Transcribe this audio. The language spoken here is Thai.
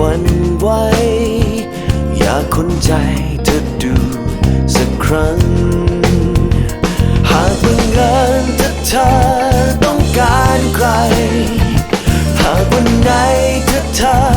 วันไหวอยากค้นใจเธอดูสักครั้ง หากบังเอิญถ้าเธอต้องการใคร หากวันไหนถ้าเธอ